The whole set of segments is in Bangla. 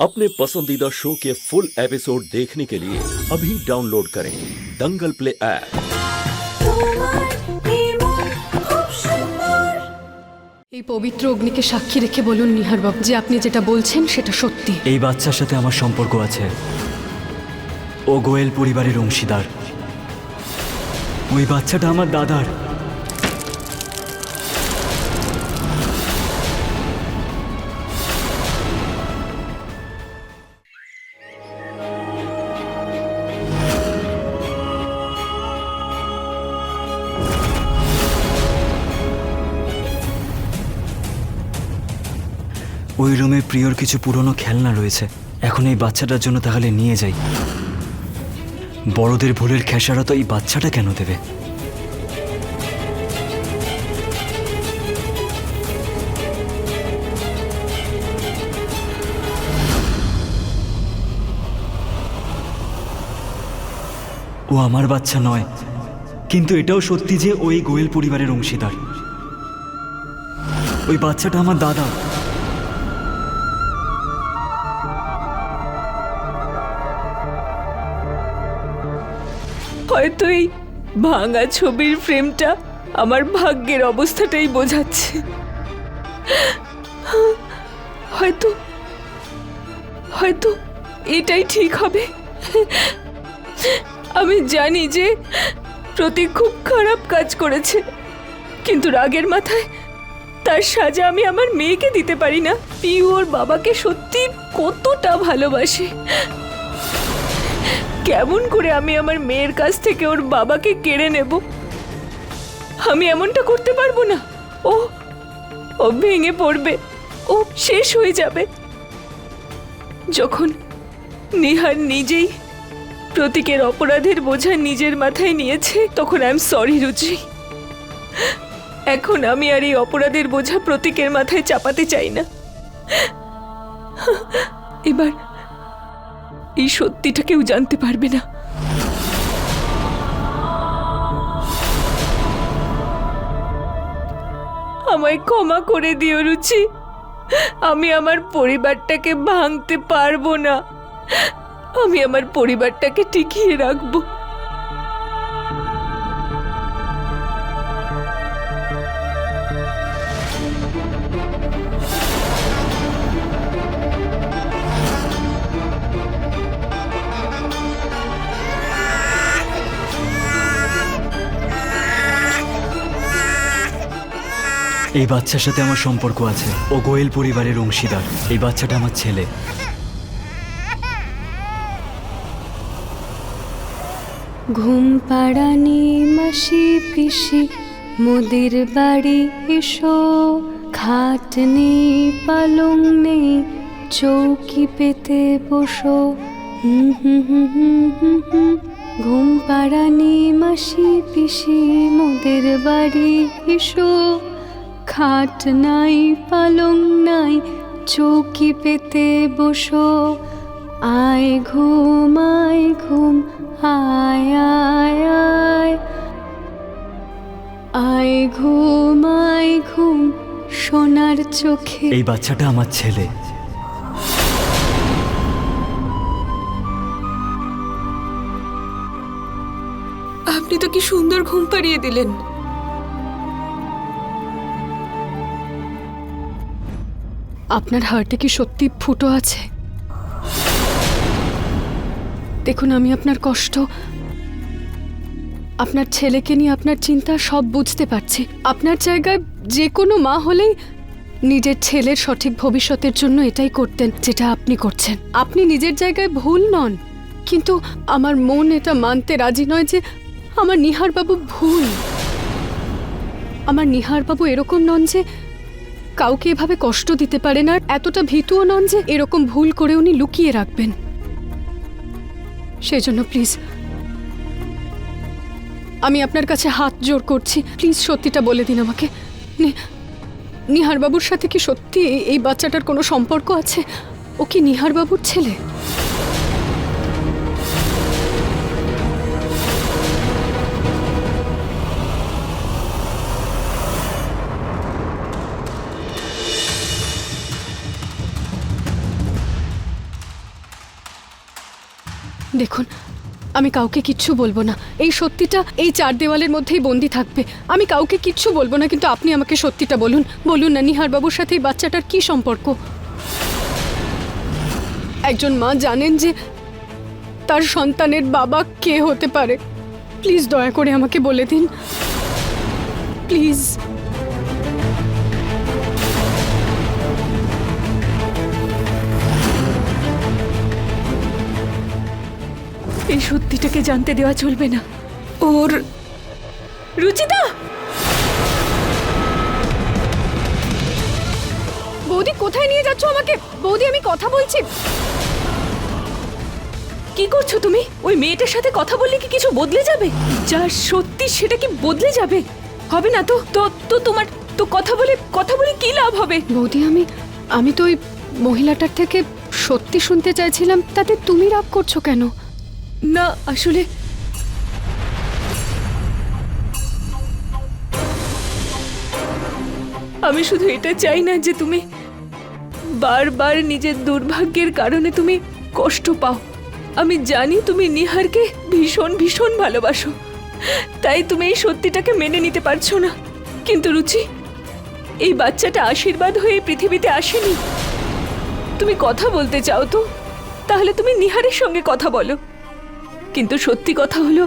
अपने पसंदीदा शो के फुल एपिसोड देखने के लिए अभी डाउनलोड करें दंगल प्ले ऐप তোমার নির্মল খুব সুন্দর এই পবিত্র অগ্নিকে সাক্ষী রেখে বলুন নিহারবাবু যে আপনি যেটা বলছেন সেটা সত্যি এই বাচ্চার সাথে আমার সম্পর্ক আছে ও গোয়েল পরিবারের অংশীদার ওই বাচ্চাটা আমার দাদার ওই রুমে প্রিয়র কিছু পুরনো খেলনা রয়েছে। এখন এই বাচ্চাটার জন্য তাহলে নিয়ে যাই। বড়দের ভুলের খেসারত এই বাচ্চাটা কেন দেবে? ও আমার বাচ্চা নয়, কিন্তু এটাও সত্যি যে ওই গোয়েল পরিবারের অংশীদার। ওই বাচ্চাটা আমার দাদা। হয়তো এই ভাঙা ছবির ফ্রেমটা আমার ভাগ্যের অবস্থাটাই বোঝাচ্ছে। হয়তো হয়তো এটাই ঠিক হবে। আমি জানি যে প্রতীক খুব খারাপ কাজ করেছে, কিন্তু রাগের মাথায় তার সাজা আমি আমার মেয়েকে দিতে পারি না। পিউ ওর বাবাকে সত্যি কতটা ভালোবাসে। কেমন করে আমি আমার মেয়ের কাছ থেকে ওর বাবাকে কেড়ে নেব? আমি এমনটা করতে পারব না। ও ও ভেঙে পড়বে। ও শেষ হয়ে যাবে। যখন নিহার নিজেই প্রতীকের অপরাধের বোঝা নিজের মাথায় নিয়েছে, তখন আই এম সরি, রুচি। এখন আমি আর এই অপরাধের বোঝা প্রতীকের মাথায় চাপাতে চাই না। এবার এই সত্যিটা কেউ জানতে পারবে না। আমায় ক্ষমা করে দিও, রুচি। আমি আমার পরিবারটাকে ভাঙতে পারব না। আমি আমার পরিবারটাকে টিকিয়ে রাখব। এই বাচ্চার সাথে আমার সম্পর্ক আছে। ও গোয়েল পরিবারের অংশীদার। এই বাচ্চাটা আমার ছেলে। ঘুম পাড়ানি মাসি পিসি, মোদির বাড়ি এসো। খাট নেই পালং নেই, চৌকি পেতে বসো। ঘুম পাড়ানি মাসি পিসি, মোদের বাড়ি এসো। খাট নাই পালং নাই চৌকি পেতে বসো। আয় ঘুম আয় ঘুম আয় আয় আয়। আয় ঘুম আয় ঘুম সোনার চোখে। এই বাচ্চাটা আমার ছেলে। আপনি তো কি সুন্দর ঘুম পাড়িয়ে দিলেন। আপনার হার্টে কি সত্যি ফুটো আছে? দেখুন, আমি আপনার কষ্ট, আপনার ছেলেকে নিয়ে আপনার চিন্তা সব বুঝতে পারছি। আপনার জায়গায় যে কোনো মা হলেই নিজের ছেলের সঠিক ভবিষ্যতের জন্য এটাই করতেন, যেটা আপনি করছেন। আপনি নিজের জায়গায় ভুল নন, কিন্তু আমার মন এটা মানতে রাজি নয় যে আমার নিহারবাবু ভুল। আমার নিহারবাবু এরকম নন যে কাউকে এভাবে কষ্ট দিতে পারেন আর এতটা ভীতুও নন যে এরকম ভুল করে উনি লুকিয়ে রাখবেন। সেজন্য প্লিজ, আমি আপনার কাছে হাত জোর করছি। প্লিজ, সত্যিটা বলে দিন আমাকে। নিহারবাবুর সাথে কি সত্যি এই বাচ্চাটার কোনো সম্পর্ক আছে? ও কি নিহারবাবুর ছেলে? দেখুন, আমি কাউকে কিচ্ছু বলব না। এই সত্যিটা এই চার দেওয়ালের মধ্যেই বন্দি থাকবে। আমি কাউকে কিচ্ছু বলব না, কিন্তু আপনি আমাকে সত্যিটা বলুন। বলুন না নিহার বাবুর সাথে এই বাচ্চাটার কি সম্পর্ক? একজন মা জানেন যে তার সন্তানের বাবা কে হতে পারে। প্লিজ দয়া করে আমাকে বলে দিন। প্লিজ। এই সত্যিটাকে জানতে দেওয়া চলবে না। ওর রুচিতা! বৌদি, কোথায় নিয়ে যাচ্ছ আমাকে? বৌদি, আমি কথা বলছি। কি করছ তুমি? ওই মেয়েটার সাথে কথা বললে কি কিছু বদলে যাবে? যা সত্যি সেটা কি বদলে যাবে? হবে না তো? তো তো তোমার, তো কথা বলে কথা বলে কি লাভ হবে? বৌদি, আমি আমি তো ওই মহিলাটার থেকে সত্যি শুনতে চাইছিলাম, তাতে তুমি রাগ করছ কেন? না, আসলে আমি শুধু এটা চাই না যে তুমি বারবার নিজের দুর্ভাগ্যের কারণে তুমি কষ্ট পাও। আমি জানি তুমি নিহারকে ভীষণ ভীষণ ভালোবাসো। তাই তুমি এই সত্যিটাকে মেনে নিতে পারছ না। কিন্তু রুচি, এই বাচ্চাটা আশীর্বাদ হয়ে পৃথিবীতে আসেনি। তুমি কথা বলতে চাও তো? তাহলে তুমি নিহারের সঙ্গে কথা বলো। কিন্তু সত্যি কথা হলো,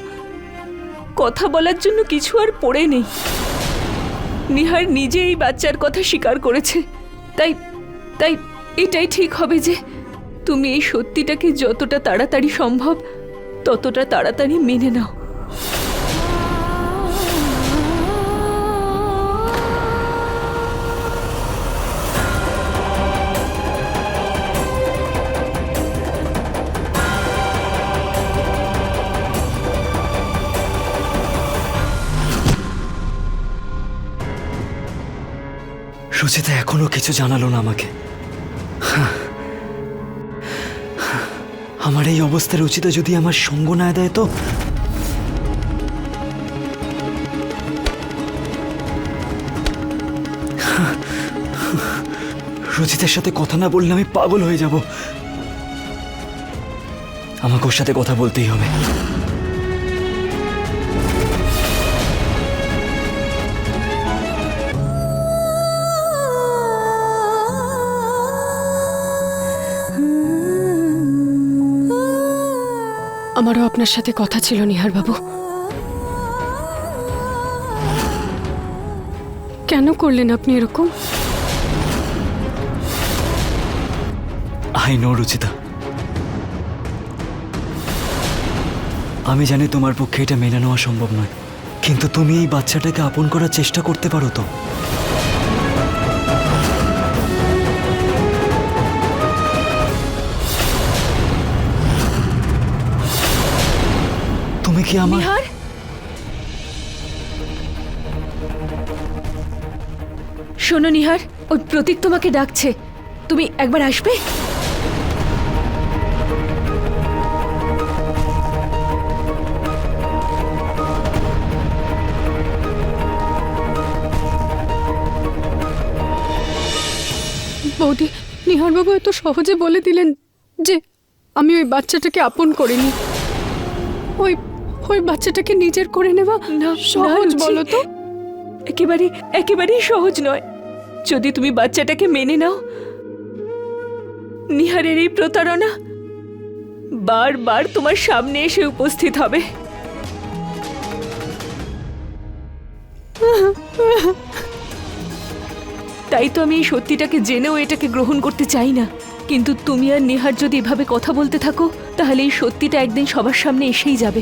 কথা বলার জন্য কিছু আর পড়ে নেই। নিহার নিজে এই বাচ্চার কথা স্বীকার করেছে। তাই তাই এটাই ঠিক হবে যে তুমি এই সত্যিটাকে যতটা তাড়াতাড়ি সম্ভব, ততটা তাড়াতাড়ি মেনে নাও। রুচিতা এখনও কিছু জানালো না আমাকে। আমার এই অবস্থায় রুচিতা যদি আমার সঙ্গ না দেয় তো? রুচিতার সাথে কথা না বললে আমি পাগল হয়ে যাব। আমাকে ওর সাথে কথা বলতেই হবে। আমারও আপনার সাথে কথা ছিল নিহার বাবু কেন করলেন আপনি এরকম? I know, Ruchita. আমি জানি তোমার পক্ষে এটা মেনে নেওয়া সম্ভব নয়, কিন্তু তুমি এই বাচ্চাটাকে আপন করার চেষ্টা করতে পারো তো। তুমি কি আমার শোনো নিহার ওই প্রতীক তোমাকে ডাকছে। তুমি একবার আসবে? বৌদি নিহার বাবু এত সহজে বলে দিলেন যে আমি ওই বাচ্চাটাকে আপন করিনি। ওই ওই বাচ্চাটাকে নিজের করে নেওয়া না, সহজ বলো তো। একেবারে একেবারেই সহজ নয়। যদি তুমি বাচ্চাটাকে মেনে নাও নিহারের এই প্রতারণা বারবার তোমার সামনে এসে উপস্থিত হবে। তাই তো আমি এই সত্যিটাকে জেনেও এটাকে গ্রহণ করতে চাই না। কিন্তু তুমি আর নেহার যদি এভাবে কথা বলতে থাকো, তাহলে এই সত্যিটা একদিন সবার সামনে এসেই যাবে।